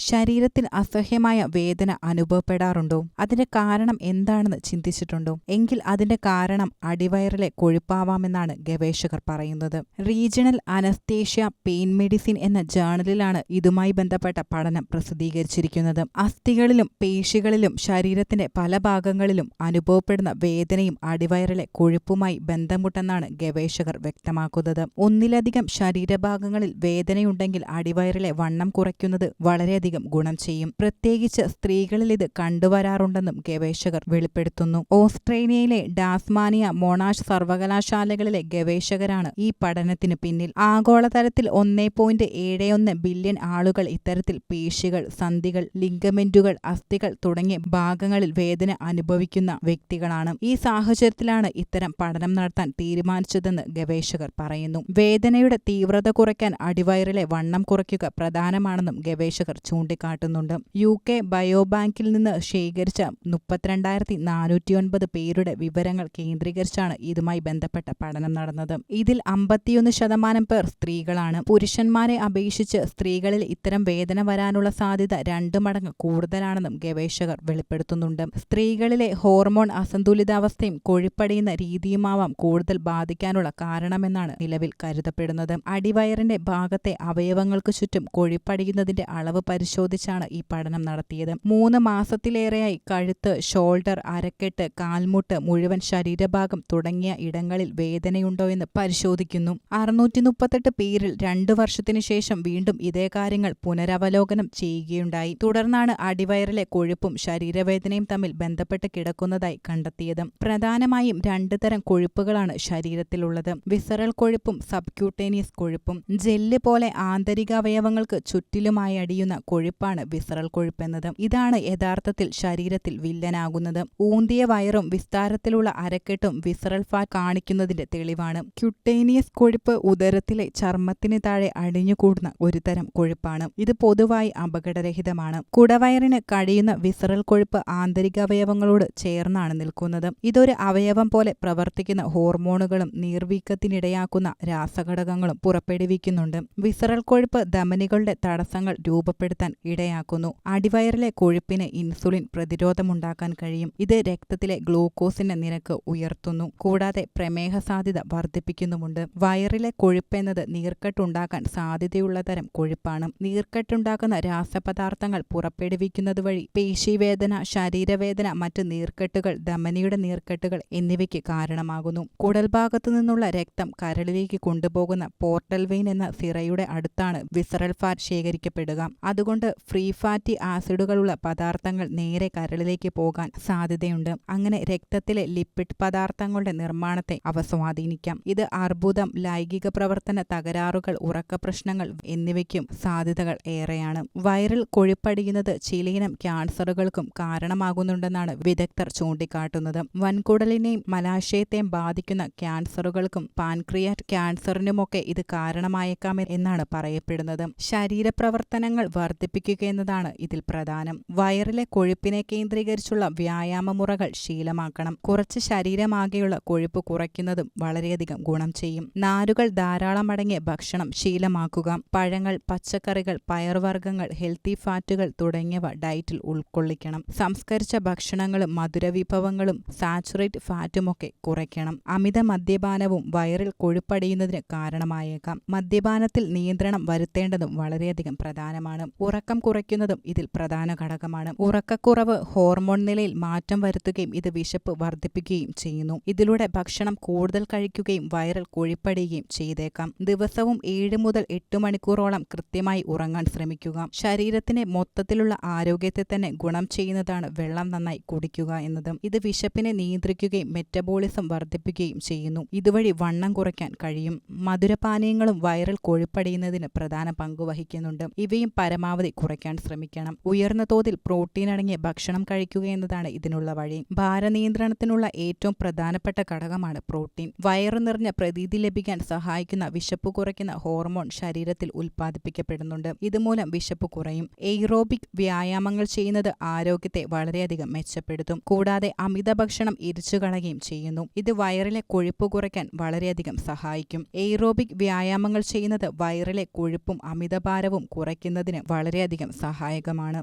ശരീരത്തിൽ അസഹ്യമായ വേദന അനുഭവപ്പെടാറുണ്ടോ? അതിന്റെ കാരണം എന്താണെന്ന് ചിന്തിച്ചിട്ടുണ്ടോ? എങ്കിൽ അതിന്റെ കാരണം അടിവയറിലെ കൊഴുപ്പാവാമെന്നാണ് ഗവേഷകർ പറയുന്നത്. റീജിയണൽ അനസ്തേഷ്യ പെയിൻ മെഡിസിൻ എന്ന ജേണലിലാണ് ഇതുമായി ബന്ധപ്പെട്ട പഠനം പ്രസിദ്ധീകരിച്ചിരിക്കുന്നത്. അസ്ഥികളിലും പേശികളിലും ശരീരത്തിന്റെ പല ഭാഗങ്ങളിലും അനുഭവപ്പെടുന്ന വേദനയും അടിവയറിലെ കൊഴുപ്പുമായി ബന്ധമുട്ടെന്നാണ് ഗവേഷകർ വ്യക്തമാക്കുന്നത്. ഒന്നിലധികം ശരീരഭാഗങ്ങളിൽ വേദനയുണ്ടെങ്കിൽ അടിവയറിലെ വണ്ണം കുറയ്ക്കുന്നത് വളരെയധികം ഗുണം ചെയ്യും. പ്രത്യേകിച്ച് സ്ത്രീകളിൽ ഇത് കണ്ടുവരാറുണ്ടെന്നും ഗവേഷകർ വെളിപ്പെടുത്തുന്നു. ഓസ്ട്രേലിയയിലെ ഡാസ്മാനിയ മോണാഷ് സർവകലാശാലകളിലെ ഗവേഷകരാണ് ഈ പഠനത്തിന് പിന്നിൽ. ആഗോളതലത്തിൽ ഒന്നേ പോയിന്റ് ഏഴ് ഒന്ന് ബില്യൺ ആളുകൾ ഇത്തരത്തിൽ പേശികൾ സന്ധികൾ ലിംഗമെന്റുകൾ അസ്ഥികൾ തുടങ്ങിയ ഭാഗങ്ങളിൽ വേദന അനുഭവിക്കുന്ന വ്യക്തികളാണ്. ഈ സാഹചര്യത്തിലാണ് ഇത്തരം പഠനം നടത്താൻ തീരുമാനിച്ചതെന്ന് ഗവേഷകർ പറയുന്നു. വേദനയുടെ തീവ്രത കുറയ്ക്കാൻ അടിവയറിലെ വണ്ണം കുറയ്ക്കുക പ്രധാനമാണെന്നും ഗവേഷകർ ചൂണ്ടിക്കാട്ടുന്നുണ്ട്. യു കെ ബയോബാങ്കിൽ നിന്ന് ശേഖരിച്ച മുപ്പത്തിരണ്ടായിരത്തി നാനൂറ്റിയൊൻപത് പേരുടെ വിവരങ്ങൾ കേന്ദ്രീകരിച്ചാണ് ഇതുമായി ബന്ധപ്പെട്ട പഠനം നടന്നത്. ഇതിൽ അമ്പത്തിയൊന്ന് ശതമാനം പേർ സ്ത്രീകളാണ്. പുരുഷന്മാരെ അപേക്ഷിച്ച് സ്ത്രീകളിൽ ഇത്തരം വേദന വരാനുള്ള സാധ്യത രണ്ട് മടങ്ങ് കൂടുതലാണെന്നും ഗവേഷകർ വെളിപ്പെടുത്തുന്നുണ്ട്. സ്ത്രീകളിലെ ഹോർമോൺ അസന്തുലിതാവസ്ഥയും കൊഴുപ്പടിയുന്ന രീതിയുമാവാം കൂടുതൽ ബാധിക്കാനുള്ള കാരണമെന്നാണ് നിലവിൽ കരുതപ്പെടുന്നത്. അടിവയറിന്റെ ഭാഗത്തെ അവയവങ്ങൾക്ക് ചുറ്റും കൊഴുപ്പടിയുന്നതിന്റെ അളവ് പരിശോധിച്ചാണ് ഈ പഠനം നടത്തിയത്. മൂന്ന് മാസത്തിലേറെയായി കഴുത്ത് ഷോൾഡർ അരക്കെട്ട് കാൽമുട്ട് മുഴുവൻ ശരീരഭാഗം തുടങ്ങിയ ഇടങ്ങളിൽ വേദനയുണ്ടോ എന്ന് പരിശോധിക്കുന്നു. അറുന്നൂറ്റി മുപ്പത്തെട്ട് പേരിൽ രണ്ടു വർഷത്തിനു ശേഷം വീണ്ടും ഇതേ കാര്യങ്ങൾ പുനരവലോകനം ചെയ്യുകയുണ്ടായി. തുടർന്നാണ് അടിവയറിലെ കൊഴുപ്പും ശരീരവേദനയും തമ്മിൽ ബന്ധപ്പെട്ട് കിടക്കുന്നതായി കണ്ടെത്തിയത്. പ്രധാനമായും രണ്ടു തരം കൊഴുപ്പുകളാണ് ശരീരത്തിലുള്ളത്. വിസറൽ കൊഴുപ്പും സബ്ക്യൂട്ടേനിയസ് കൊഴുപ്പും. ജെല്ല് പോലെ ആന്തരിക അവയവങ്ങൾക്ക് ചുറ്റിലുമായി അടിയുന്ന കൊഴുപ്പാണ് വിസറൽ കൊഴുപ്പെന്നത്. ഇതാണ് യഥാർത്ഥത്തിൽ ശരീരത്തിൽ വില്ലനാകുന്നത്. ഊന്തിയ വയറും വിസ്താരത്തിലുള്ള അരക്കെട്ടും വിസറൽ ഫാറ്റ് കാണിക്കുന്നതിന്റെ തെളിവാണ്. ക്യുട്ടേനിയസ് കൊഴുപ്പ് ഉദരത്തിലെ ചർമ്മത്തിന് താഴെ അടിഞ്ഞുകൂടുന്ന ഒരു തരം കൊഴുപ്പാണ്. ഇത് പൊതുവായി അപകടരഹിതമാണ്. കുടവയറിന് കഴിയുന്ന വിസറൽ കൊഴുപ്പ് ആന്തരിക അവയവങ്ങളോട് ചേർന്നാണ് നിൽക്കുന്നത്. ഇതൊരു അവയവം പോലെ പ്രവർത്തിക്കുന്ന ഹോർമോണുകളും നീർവീക്കത്തിനിടയാക്കുന്ന രാസഘടകങ്ങളും പുറപ്പെടുവിക്കുന്നുണ്ട്. വിസറൽ കൊഴുപ്പ് ധമനികളുടെ തടസ്സങ്ങൾ രൂപപ്പെടുത്താൻ ഇടയാക്കുന്നു. അടിവയറിലെ കൊഴുപ്പിന് ഇൻസുലിൻ പ്രതിരോധമുണ്ടാക്കാൻ കഴിയും. ഇത് രക്തത്തിലെ ഗ്ലൂക്കോസിന്റെ നിരക്ക് ഉയർത്തുന്നു. കൂടാതെ പ്രമേഹ സാധ്യത വർദ്ധിപ്പിക്കുന്നുമുണ്ട്. വയറിലെ കൊഴുപ്പെന്നത് നീർക്കെട്ടുണ്ടാക്കാൻ സാധ്യതയുള്ള തരം കൊഴുപ്പാണ്. നീർക്കെട്ടുണ്ടാക്കുന്ന രാസപദാർത്ഥങ്ങൾ പുറപ്പെടുവിക്കുന്നത് വഴി പേശിവേദന ശരീരവേദന മറ്റ് നീർക്കെട്ടുകൾ ധമനിയുടെ നീർക്കെട്ടുകൾ എന്നിവയ്ക്ക് കാരണമാകുന്നു. കുടൽഭാഗത്തു നിന്നുള്ള രക്തം കരളിലേക്ക് കൊണ്ടുപോകുന്ന പോർട്ടൽ വെയിൻ എന്ന സിറയുടെ അടുത്താണ് വിസറൽ ഫാറ്റ് ശേഖരിക്കപ്പെടുക. അതുകൊണ്ട് ഫ്രീ ഫാറ്റി ആസിഡുകളുള്ള പദാർത്ഥങ്ങൾ നേരെ കരളിലേക്ക് പോകാൻ സാധ്യതയുണ്ട്. അങ്ങനെ രക്തത്തിലെ ലിപ്പിഡ് പദാർത്ഥങ്ങളുടെ നിർമ്മാണത്തെ അവ സ്വാധീനിക്കാം. ഇത് അർബുദം ലൈംഗിക പ്രവർത്തന തകരാറുകൾ ഉറക്ക പ്രശ്നങ്ങൾ എന്നിവയ്ക്കും സാധ്യതകൾ ഏറെയാണ്. വൈറൽ കൊഴുപ്പടിയുന്നത് ചിലയിനം ക്യാൻസറുകൾക്കും കാരണമാകുന്നുണ്ടെന്നാണ് വിദഗ്ധർ ചൂണ്ടിക്കാട്ടുന്നത്. വൻകുടലിനെയും മലാശയത്തെയും ബാധിക്കുന്ന ക്യാൻസറുകൾക്കും പാൻക്രിയാറ്റ് ക്യാൻസറിനുമൊക്കെ ഇത് കാരണമായേക്കാം എന്നാണ് പറയപ്പെടുന്നത്. ശരീരപ്രവർത്തനങ്ങൾ വർദ്ധിപ്പിക്കുക എന്നതാണ് ഇതിൽ പ്രധാനം. വയറിലെ കൊഴുപ്പിനെ കേന്ദ്രീകരിച്ചുള്ള വ്യായാമമുറകൾ ശീലമാക്കണം. കുറച്ച് ശരീരമാകെയുള്ള കൊഴുപ്പ് കുറയ്ക്കുന്നതും വളരെയധികം ഗുണം ചെയ്യും. നാരുകൾ ധാരാളം അടങ്ങിയ ഭക്ഷണം ശീലമാക്കുക. പഴങ്ങൾ പച്ചക്കറികൾ പയർവർഗങ്ങൾ ഹെൽത്തി ഫാറ്റുകൾ തുടങ്ങിയവ ഡയറ്റിൽ ഉൾക്കൊള്ളിക്കണം. സംസ്കരിച്ച ഭക്ഷണങ്ങളും മധുരവിഭവങ്ങളും സാച്ചുറേറ്റ് ഫാറ്റുമൊക്കെ കുറയ്ക്കണം. അമിത മദ്യപാനവും വയറിൽ കൊഴുപ്പടിയുന്നതിന് കാരണമായേക്കാം. മദ്യപാനത്തിൽ നിയന്ത്രണം വരുത്തേണ്ടതും വളരെയധികം പ്രധാനമാണ്. ഉറക്കം കുറയ്ക്കുന്നതും ഇതിൽ പ്രധാന ഘടകമാണ്. ഉറക്കക്കുറവ് ഹോർമോൺ നിലയിൽ മാറ്റം വരുത്തുകയും ഇത് വിശപ്പ് വർദ്ധിപ്പിക്കുകയും ചെയ്യുന്നു. ഇതിലൂടെ ഭക്ഷണം കൂടുതൽ കഴിക്കുകയും വയറിൽ കുഴിപ്പടിയുകയും ചെയ്തേക്കാം. ദിവസവും ഏഴ് മുതൽ എട്ട് മണിക്കൂറോളം കൃത്യമായി ഉറങ്ങാൻ ശ്രമിക്കുക. ശരീരത്തിന്റെ മൊത്തത്തിലുള്ള ആരോഗ്യത്തെ തന്നെ ഗുണം ചെയ്യുന്നതാണ് വെള്ളം നന്നായി കുടിക്കുക എന്നതും. ഇത് വിശപ്പിനെ നിയന്ത്രിക്കുകയും മെറ്റബോളിസം വർദ്ധിപ്പിക്കുകയും ചെയ്യുന്നു. ഇതുവഴി വണ്ണം കുറയ്ക്കാൻ കഴിയും. മധുരപാനീയങ്ങളും വയറിൽ കൊഴുപ്പടിയുന്നതിന് പ്രധാന പങ്ക് വഹിക്കുന്നുണ്ട്. ഇവയും പരമാവധി കുറയ്ക്കാൻ ശ്രമിക്കണം. ഉയർന്ന തോതിൽ പ്രോട്ടീൻ അടങ്ങിയ ഭക്ഷണം കഴിക്കുക എന്നതാണ് ഇതിനുള്ള വഴി. ഭാരനിയന്ത്രണത്തിനുള്ള ഏറ്റവും പ്രധാനപ്പെട്ട ഘടകമാണ് പ്രോട്ടീൻ. വയറു നിറഞ്ഞ പ്രതീതി ലഭിക്കാൻ സഹായിക്കുന്ന വിശപ്പ് കുറയ്ക്കുന്ന ഹോർമോൺ ശരീരത്തിൽ ഉൽപ്പാദിപ്പിക്കപ്പെടുന്നുണ്ട്. ഇതുമൂലം വിശപ്പ് കുറയും. എയ്റോബിക് വ്യായാമങ്ങൾ ചെയ്യുന്നത് ആരോഗ്യത്തെ വളരെയധികം മെച്ചപ്പെടുത്തും. കൂടാതെ അമിത ഭക്ഷണം ഇരിച്ചു കളയുകയും ചെയ്യുന്നു. ഇത് വയറിലെ കൊഴുപ്പ് കുറയ്ക്കാൻ വളരെയധികം സഹായിക്കും. എയ്റോബിക് വ്യായാമങ്ങൾ ചെയ്യുന്നത് വയറിലെ കൊഴുപ്പും അമിതഭാരവും കുറയ്ക്കുന്നതിന് വളരെയധികം സഹായകമാണ്.